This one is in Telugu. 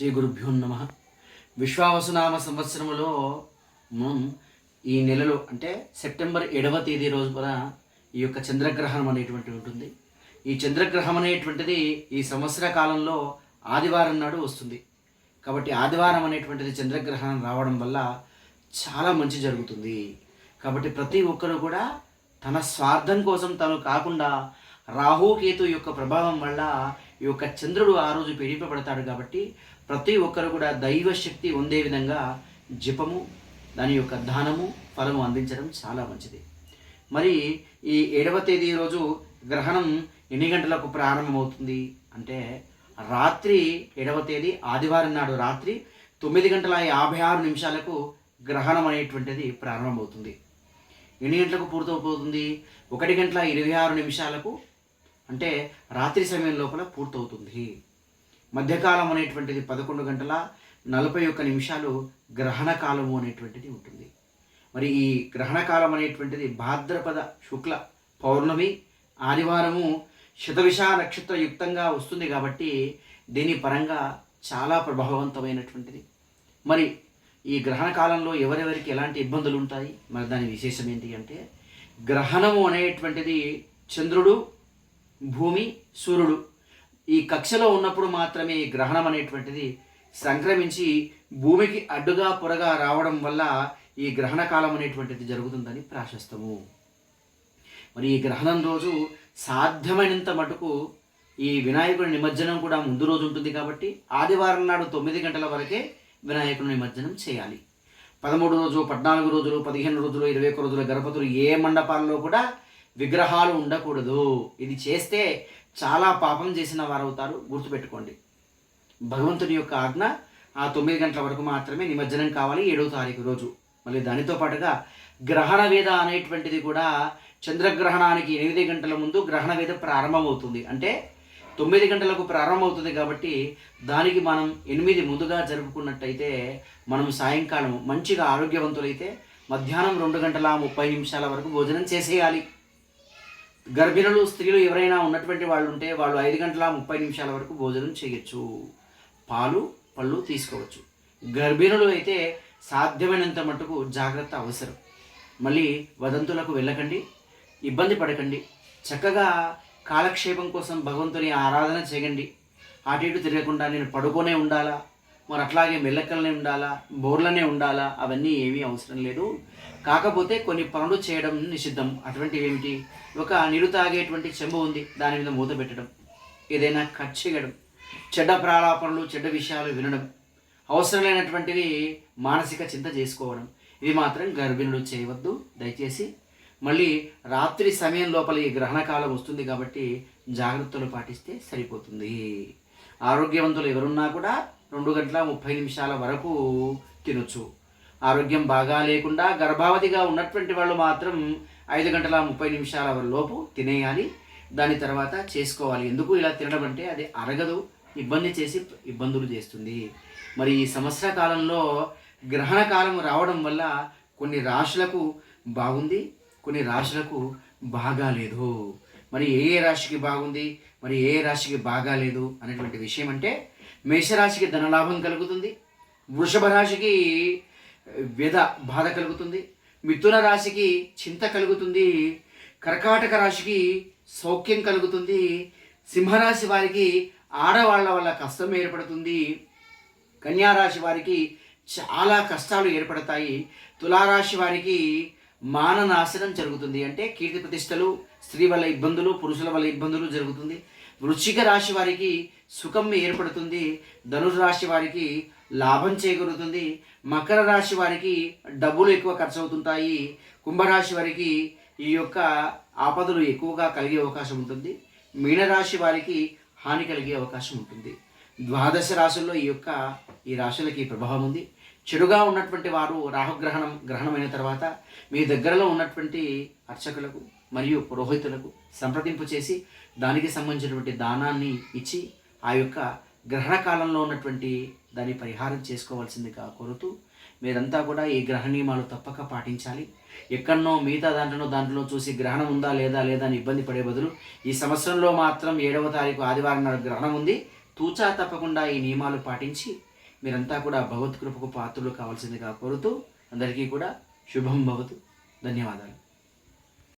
శ్రీ గురుభ్యో నమ. విశ్వావసునామ సంవత్సరములో మనం ఈ నెలలో అంటే సెప్టెంబర్ ఏడవ తేదీ రోజున ఈ యొక్క చంద్రగ్రహణం అనేటువంటిది ఉంటుంది. ఈ చంద్రగ్రహం అనేటువంటిది ఈ సంవత్సర కాలంలో ఆదివారం నాడు వస్తుంది. కాబట్టి ఆదివారం అనేటువంటిది చంద్రగ్రహణం రావడం వల్ల చాలా మంచి జరుగుతుంది. కాబట్టి ప్రతి ఒక్కరు కూడా తన స్వార్థం కోసం తను కాకుండా రాహుకేతు యొక్క ప్రభావం వల్ల ఈ యొక్క చంద్రుడు ఆ రోజు పీడింపబడతాడు కాబట్టి ప్రతి ఒక్కరు కూడా దైవ శక్తి ఉండే విధంగా జపము దాని యొక్క దానము ఫలము అందించడం చాలా మంచిది. మరి ఈ ఏడవ తేదీ రోజు గ్రహణం ఎన్ని గంటలకు ప్రారంభమవుతుంది అంటే రాత్రి ఏడవ తేదీ ఆదివారం నాడు రాత్రి తొమ్మిది గంటల యాభై ఆరు నిమిషాలకు గ్రహణం అనేటువంటిది ప్రారంభమవుతుంది. ఎన్ని గంటలకు పూర్తవుతుంది? ఒకటి గంటల ఇరవై ఆరు నిమిషాలకు అంటే రాత్రి సమయం లోపల పూర్తవుతుంది. మధ్యకాలం అనేటువంటిది పదకొండు గంటల నలభై ఒక్క నిమిషాలు గ్రహణ కాలము అనేటువంటిది ఉంటుంది. మరి ఈ గ్రహణ కాలం అనేటువంటిది భాద్రపద శుక్ల పౌర్ణమి ఆదివారము శతవిష నక్షత్ర యుక్తంగా వస్తుంది కాబట్టి దీని పరంగా చాలా ప్రభావవంతమైనటువంటిది. మరి ఈ గ్రహణ కాలంలో ఎవరెవరికి ఎలాంటి ఇబ్బందులు ఉంటాయి మరి దాని విశేషం ఏంటి అంటే గ్రహణము అనేటువంటిది చంద్రుడు భూమి సూర్యుడు. ఈ కక్షలో ఉన్నప్పుడు మాత్రమే ఈ గ్రహణం అనేటువంటిది సంక్రమించి భూమికి అడ్డుగా పొరగా రావడం వల్ల ఈ గ్రహణ కాలం అనేటువంటిది జరుగుతుందని ప్రాశస్తము. మరి ఈ గ్రహణం రోజు సాధ్యమైనంత మటుకు ఈ వినాయకుడి నిమజ్జనం కూడా ముందు రోజు ఉంటుంది కాబట్టి ఆదివారం నాడు తొమ్మిది గంటల వరకే వినాయకుడి నిమజ్జనం చేయాలి. పదమూడు రోజు పద్నాలుగు రోజులు పదిహేను రోజులు ఇరవై ఒక్క రోజుల గణపతులు ఏ మండపాల్లో కూడా విగ్రహాలు ఉండకూడదు. ఇది చేస్తే చాలా పాపం చేసిన వారు అవుతారు గుర్తుపెట్టుకోండి. భగవంతుని యొక్క ఆజ్ఞ ఆ తొమ్మిది గంటల వరకు మాత్రమే నిమజ్జనం కావాలి ఏడవ తారీఖు రోజు. మళ్ళీ దానితో పాటుగా గ్రహణ వేద అనేటువంటిది కూడా చంద్రగ్రహణానికి ఎనిమిది గంటల ముందు గ్రహణ వేద ప్రారంభమవుతుంది. అంటే తొమ్మిది గంటలకు ప్రారంభమవుతుంది కాబట్టి దానికి మనం ఎనిమిది ముందుగా జరుపుకున్నట్టయితే మనం సాయంకాలం మంచిగా ఆరోగ్యవంతులైతే మధ్యాహ్నం రెండు గంటల ముప్పై నిమిషాల వరకు భోజనం చేసేయాలి. గర్భిణులు స్త్రీలు ఎవరైనా ఉన్నటువంటి వాళ్ళు ఉంటే వాళ్ళు ఐదు గంటల ముప్పై నిమిషాల వరకు భోజనం చేయొచ్చు. పాలు పళ్ళు తీసుకోవచ్చు. గర్భిణులు అయితే సాధ్యమైనంత మటుకు జాగ్రత్త అవసరం. మళ్ళీ వదంతులకు వెళ్ళకండి ఇబ్బంది పడకండి. చక్కగా కాలక్షేపం కోసం భగవంతుని ఆరాధన చేయండి. అటు ఇటు తిరగకుండా నేను పడుకోనే ఉండాలా? మరి అట్లాగే మెల్లకలనే ఉండాలా బోర్లనే ఉండాలా అవన్నీ ఏమీ అవసరం లేదు. కాకపోతే కొన్ని పనులు చేయడం నిషిద్ధం. అటువంటివి ఏమిటి ఒక నీరు తాగేటువంటి చెంబు ఉంది దాని మీద మూత పెట్టడం. ఏదైనా కట్ చేయడం. చెడ్డ ప్రాలాపనలు చెడ్డ విషయాలు వినడం. అవసరం లేనటువంటివి మానసిక చింత చేసుకోవడం. ఇవి మాత్రం గర్భిణులు చేయవద్దు. దయచేసి మళ్ళీ రాత్రి సమయం లోపల ఈ గ్రహణకాలం వస్తుంది కాబట్టి జాగ్రత్తలు పాటిస్తే సరిపోతుంది. ఆరోగ్యవంతులు ఎవరున్నా కూడా రెండు గంటల ముప్పై నిమిషాల వరకు తినొచ్చు. ఆరోగ్యం బాగా లేకుండా గర్భావతిగా ఉన్నటువంటి వాళ్ళు మాత్రం ఐదు గంటల ముప్పై నిమిషాల లోపు తినేయాలి. దాని తర్వాత చేసుకోవాలి. ఎందుకు ఇలా తినడం అంటే అది అరగదు ఇబ్బంది చేసి ఇబ్బందులు చేస్తుంది. మరి ఈ సంవత్సర కాలంలో గ్రహణ కాలం రావడం వల్ల కొన్ని రాశులకు బాగుంది కొన్ని రాశులకు బాగాలేదు మరి ఏ ఏ రాశికి బాగుంది మరి ఏ ఏ రాశికి బాగాలేదు అనేటువంటి విషయం అంటే మేషరాశికి ధనలాభం కలుగుతుంది. వృషభ రాశికి వ్యధ బాధ కలుగుతుంది. మిథున రాశికి చింత కలుగుతుంది. కర్కాటక రాశికి సౌఖ్యం కలుగుతుంది. సింహరాశి వారికి ఆడవాళ్ళ వల్ల కష్టం ఏర్పడుతుంది. కన్యారాశి వారికి చాలా కష్టాలు ఏర్పడతాయి. తులారాశి వారికి మాననాశనం జరుగుతుంది. అంటే కీర్తి ప్రతిష్టలు స్త్రీ వల్ల ఇబ్బందులు పురుషుల వల్ల ఇబ్బందులు జరుగుతుంది. వృశ్చిక రాశి వారికి సుఖం ఏర్పడుతుంది ధనుర్రాశి రాశి వారికి లాభం చేకూరుతుంది మకర రాశి వారికి డబ్బులు ఎక్కువ ఖర్చు అవుతుంటాయి కుంభరాశి వారికి ఈ యొక్క ఆపదలు ఎక్కువగా కలిగే అవకాశం ఉంటుంది మీనరాశి వారికి హాని కలిగే అవకాశం ఉంటుంది. ద్వాదశ రాశుల్లో ఈ యొక్క ఈ రాశులకి ప్రభావం ఉంది. చెడుగా ఉన్నటువంటి వారు రాహుగ్రహణం గ్రహణమైన తర్వాత మీ దగ్గరలో ఉన్నటువంటి అర్చకులకు మరియు పురోహితులకు సంప్రదింపు చేసి దానికి సంబంధించినటువంటి దానాన్ని ఇచ్చి ఆ యొక్క గ్రహణ కాలంలో ఉన్నటువంటి దాన్ని పరిహారం చేసుకోవాల్సిందిగా కోరుతూ మీరంతా కూడా ఈ గ్రహ నియమాలు తప్పక పాటించాలి. ఎక్కడనో మిగతా దాంట్లో దాంట్లో చూసి గ్రహణం ఉందా లేదా లేదా అని ఇబ్బంది పడే బదులు ఈ సంవత్సరంలో మాత్రం ఏడవ తారీఖు ఆదివారం నాడు గ్రహణం ఉంది. తూచా తప్పకుండా ఈ నియమాలు పాటించి మీరంతా కూడా భగవత్ కృపకు పాత్రలు కావాల్సిందిగా కోరుతూ అందరికీ కూడా శుభం భవతు. ధన్యవాదాలు.